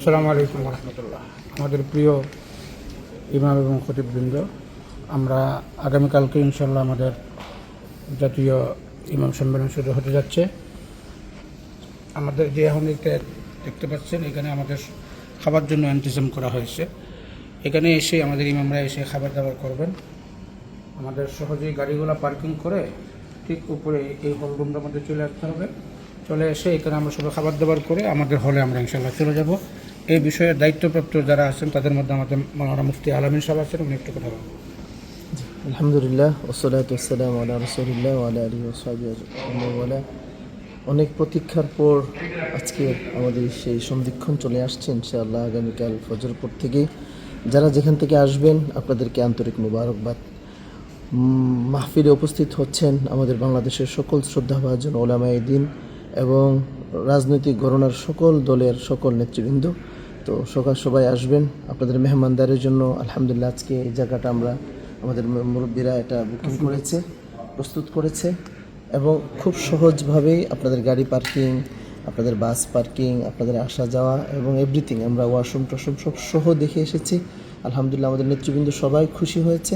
আসসালামু আলাইকুম রহমতুল্লাহ আমাদের প্রিয় ইমাম এবং খতিববৃন্দ, আমরা আগামীকালকে ইনশাল্লাহ আমাদের জাতীয় ইমাম সম্মেলন শুরু হতে যাচ্ছে। আমাদের যে এখন দেখতে পাচ্ছেন, এখানে আমাদের খাবার জন্য ইন্তজাম করা হয়েছে। এখানে এসে আমাদের ইমামরা এসে খাবার দাবার করবেন। আমাদের সহজেই গাড়িগুলো পার্কিং করে ঠিক উপরে এই হল রুমটার মধ্যে চলে আসতে হবে। চলে এসে এখানে আমরা সবাই খাবার দাবার করে আমাদের হলে আমরা ইনশাল্লাহ চলে যাব। এই বিষয়ে দায়িত্বপ্রাপ্ত যারা আছেন, তাদের মধ্যে আমাদের মাওলানা মুফতি আলমিন সাহেব আছেন, উনি একটু কথা বলবেন আলহামদুলিল্লাহ, ওসলাত ওসালাম আলা রসুলিল্লাহ আলা অনেক প্রতীক্ষার পর আজকে আমাদের সেই সন্ধিক্ষণ চলে আসছে, ইনশাআল্লাহ আগামীকাল ফজর পর থেকেই। যারা যেখান থেকে আসবেন, আপনাদেরকে আন্তরিক মুবারকবাদ। মাহফিলে উপস্থিত হচ্ছেন আমাদের বাংলাদেশের সকল শ্রদ্ধাভাজন ওলামাই দিন এবং রাজনৈতিক গণনার সকল দলের সকল নেতৃবৃন্দ। তো সকাল সবাই আসবেন। আপনাদের মেহমানদারের জন্য আলহামদুলিল্লাহ আজকে এই জায়গাটা আমরা আমাদের মুরব্বীরা এটা বুকিং করেছে প্রস্তুত করেছে এবং খুব সহজভাবেই আপনাদের গাড়ি পার্কিং আপনাদের বাস পার্কিং আপনাদের আসা যাওয়া এবং এভরিথিং আমরা ওয়াশরুম টশরুম সব সহ দেখে এসেছি। আলহামদুলিল্লাহ আমাদের নেতৃবৃন্দ সবাই খুশি হয়েছে।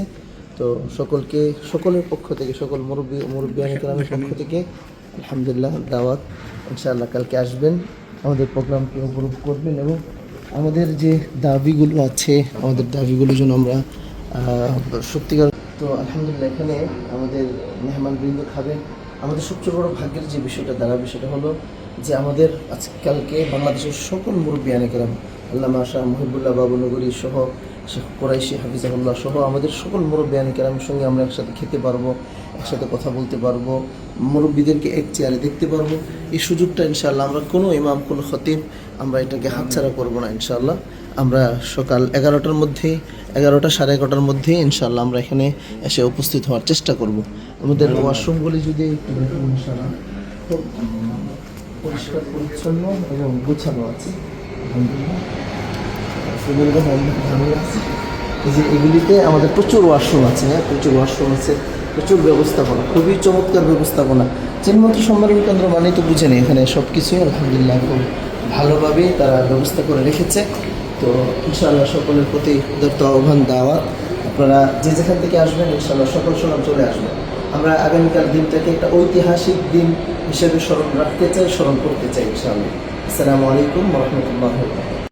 তো সকলকে সকলের পক্ষ থেকে সকল মুরব্বী মুরব্বী আহমের পক্ষ থেকে আলহামদুলিল্লাহ দাওয়াত। ইনশাআল্লাহ কালকে আসবেন। আমাদের প্রোগ্রামকে উপভোগ করবেন এবং আমাদের যে দাবিগুলো আছে, আমাদের দাবিগুলো যেন আমরা সত্যিকার তো আলহামদুলিল্লাহ এখানে আমাদের মেহমানবৃন্দ খাবেন আমাদের সবচেয়ে বড় ভাগ্যের যে বিষয়টা দাঁড়াবে সেটা হলো যে আমাদের আজকালকে বাংলাদেশের সকল মুরব্বী আনেকেরাম, আল্লামা শাহ মহিবুল্লাহ বাবু নগরী সহ, শেখ কোরাইশি হাফিজ হাফিজাহুল্লাহ সহ, আমাদের সকল মুরব্বী আনেকেরামের সঙ্গে আমরা একসাথে খেতে পারব। একসাথে কথা বলতে পারব মুরব্বীদেরকে এক চেয়ারে দেখতে পারব। এই সুযোগটা ইনশাআল্লাহ আমরা কোনো ইমাম কোনো খতিব আমরা এটাকে হাতছাড়া করব না ইনশাআল্লাহ। আমরা সকাল এগারোটার মধ্যে এগারোটা সাড়ে এগারোটার মধ্যে ইনশাআল্লাহ আমরা এখানে এসে উপস্থিত হওয়ার চেষ্টা করব। আমাদের ওয়াশরুমগুলি যদি একটু দেখুন ইনশাআল্লাহ। খুব পরিষ্কার পরিচ্ছন্ন এবং গোছানো আছে। এই যে এগুলিতে আমাদের প্রচুর ওয়াশরুম আছে হ্যাঁ? প্রচুর ওয়াশরুম আছে। প্রচুর ব্যবস্থাপনা, খুবই চমৎকার ব্যবস্থাপনা। চিনমন্ত্র সম্মেলন কেন্দ্র মানেই তো বুঝে নেই, এখানে সব কিছুই আলহামদুলিল্লাহ খুব ভালোভাবেই তারা ব্যবস্থা করে রেখেছে। তো ইনশাআল্লাহ সকলের প্রতি উদার্ত আহ্বান, দাওয়াত। আপনারা যে যেখান থেকে আসবেন, ইনশাআল্লাহ সকল সকাল চলে আসবেন আমরা আগামীকাল দিনটাকে একটা ঐতিহাসিক দিন হিসেবে স্মরণ রাখতে চাই, স্মরণ করতে চাই ইনশাআল্লাহ। আসসালামু আলাইকুম রহমতুল্লাহ